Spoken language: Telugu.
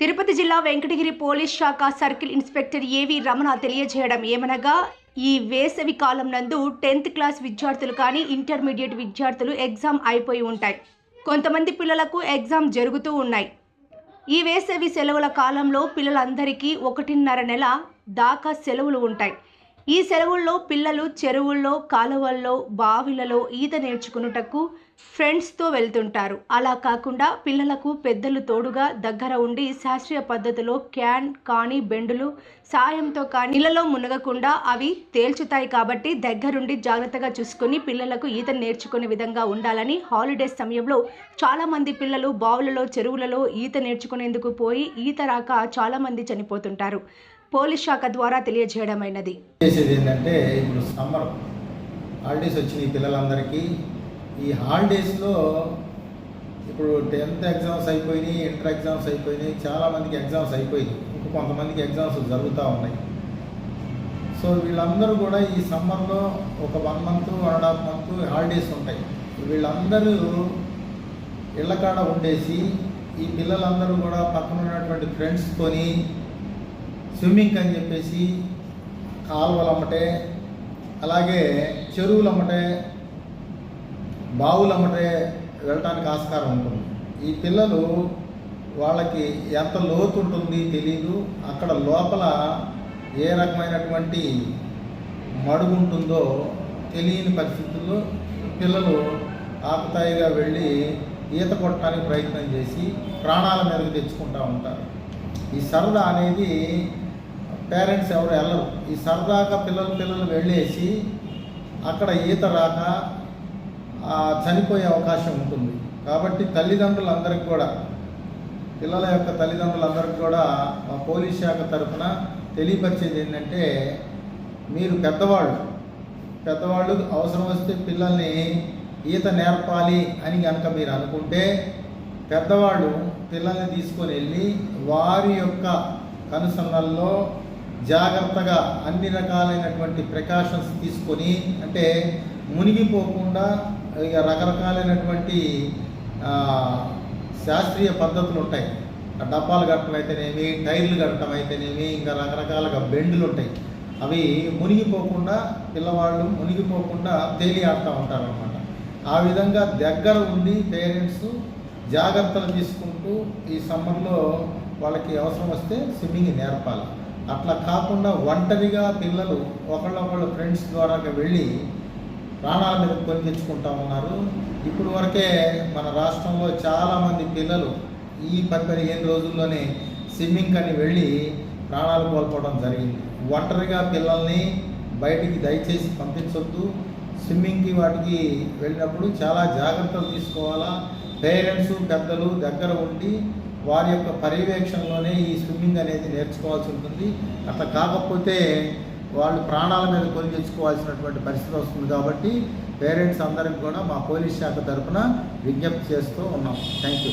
తిరుపతి జిల్లా వెంకటగిరి పోలీస్ శాఖ circle inspector A V Ramana తెలియజేయడం ఏమనగా ఈ వేసవి కాలం నందు టెన్త్ క్లాస్ విద్యార్థులు కానీ ఇంటర్మీడియట్ విద్యార్థులు ఎగ్జామ్ అయిపోయి ఉంటాయి. కొంతమంది పిల్లలకు ఎగ్జామ్ జరుగుతూ ఉన్నాయి. ఈ వేసవి సెలవుల కాలంలో పిల్లలందరికీ ఒకటిన్నర నెల దాకా సెలవులు ఉంటాయి. ఈ సెలవుల్లో పిల్లలు చెరువుల్లో కాలువల్లో బావిలలో ఈత నేర్చుకున్నటకు ఫ్రెండ్స్తో వెళ్తుంటారు. అలా కాకుండా పిల్లలకు పెద్దలు తోడుగా దగ్గర ఉండి శాస్త్రీయ పద్ధతిలో క్యాన్ కానీ బెండులు సాయంతో కానీ నీళ్ళలో మునగకుండా అవి తేల్చుతాయి కాబట్టి దగ్గరుండి జాగ్రత్తగా చూసుకొని పిల్లలకు ఈత నేర్చుకునే విధంగా ఉండాలని హాలిడేస్ సమయంలో చాలామంది పిల్లలు బావులలో చెరువులలో ఈత నేర్చుకునేందుకు పోయి ఈత రాక చాలామంది చనిపోతుంటారు. పోలీస్ శాఖ ద్వారా తెలియజేయడమైనది. చేసేది ఏంటంటే ఇప్పుడు సమ్మర్ హాలిడేస్ వచ్చినాయి పిల్లలందరికీ. ఈ హాలిడేస్లో ఇప్పుడు టెన్త్ ఎగ్జామ్స్ అయిపోయినాయి ఇంటర్ ఎగ్జామ్స్ అయిపోయినాయి చాలామందికి ఎగ్జామ్స్ అయిపోయినాయి. ఇంకా కొంతమందికి ఎగ్జామ్స్ జరుగుతూ ఉన్నాయి. సో వీళ్ళందరూ కూడా ఈ సమ్మర్లో ఒక one month one and half month holidays ఉంటాయి. వీళ్ళందరూ ఇళ్ళకాడ ఉండేసి ఈ పిల్లలందరూ కూడా పక్కన ఉన్నటువంటి ఫ్రెండ్స్తోని స్విమ్మింగ్ అని చెప్పేసి కాలువలు అమ్మటే అలాగే చెరువులు అమ్మటే బావులు అమ్మటే వెళ్ళటానికి ఆస్కారం ఉంటుంది. ఈ పిల్లలు వాళ్ళకి ఎంత లోతు ఉంటుంది తెలీదు. అక్కడ లోపల ఏ రకమైనటువంటి మడుగు ఉంటుందో తెలియని పరిస్థితుల్లో పిల్లలు ఆకుతాయిగా వెళ్ళి ఈత కొట్టడానికి ప్రయత్నం చేసి ప్రాణాల మీదకి తెచ్చుకుంటూ ఉంటారు. ఈ సరదా అనేది పేరెంట్స్ ఎవరు వెళ్ళరు. ఈ సరదాగా పిల్లలు పిల్లలు వెళ్ళేసి అక్కడ ఈత రాక చనిపోయే అవకాశం ఉంటుంది. కాబట్టి తల్లిదండ్రులందరికీ కూడా పిల్లల యొక్క తల్లిదండ్రులందరికీ కూడా మా పోలీస్ శాఖ తరఫున తెలియపరిచేది ఏంటంటే మీరు పెద్దవాళ్ళు పెద్దవాళ్ళు అవసరం వస్తే పిల్లల్ని ఈత నేర్పాలి అని కనుక మీరు అనుకుంటే పెద్దవాళ్ళు పిల్లల్ని తీసుకొని వెళ్ళి వారి యొక్క కనుసన్నల్లో జాగ్రత్తగా అన్ని రకాలైనటువంటి ప్రికాషన్స్ తీసుకొని అంటే మునిగిపోకుండా ఇక రకరకాలైనటువంటి శాస్త్రీయ పద్ధతులు ఉంటాయి. డబ్బాలు కట్టడం అయితేనేమి టైర్లు కట్టడం అయితేనేమి ఇంకా రకరకాలుగా బెండ్లు ఉంటాయి. అవి మునిగిపోకుండా పిల్లవాళ్ళు మునిగిపోకుండా తేలి ఆడుతూ ఉంటారు అనమాట ఆ విధంగా దగ్గర ఉండి పేరెంట్స్ జాగ్రత్తలు తీసుకుంటూ ఈ సమ్మర్లో వాళ్ళకి అవసరం వస్తే స్విమ్మింగ్ నేర్పాలి. అట్లా కాకుండా ఒంటరిగా పిల్లలు ఒకళ్ళొకళ్ళ ఫ్రెండ్స్ ద్వారా వెళ్ళి ప్రాణాల మీద కొని తెచ్చుకుంటా ఉన్నారు ఇప్పుడు వరకే మన రాష్ట్రంలో చాలామంది పిల్లలు ఈ పది పదిహేను రోజుల్లోనే స్విమ్మింగ్ అని వెళ్ళి ప్రాణాలు కోల్పోవడం జరిగింది. ఒంటరిగా పిల్లల్ని బయటికి దయచేసి పంపించొద్దు. స్విమ్మింగ్కి వాటికి వెళ్ళినప్పుడు చాలా జాగ్రత్తలు తీసుకోవాలా. పేరెంట్స్ పెద్దలు దగ్గర ఉండి వారి యొక్క పర్యవేక్షణలోనే ఈ స్విమ్మింగ్ అనేది నేర్చుకోవాల్సి ఉంటుంది. అట్లా కాకపోతే వాళ్ళు ప్రాణాల మీద కొని తెచ్చుకోవాల్సినటువంటి పరిస్థితి వస్తుంది కాబట్టి పేరెంట్స్ అందరికి కూడా మా పోలీస్ శాఖ తరఫున విజ్ఞప్తి చేస్తూ ఉన్నాం. Thank you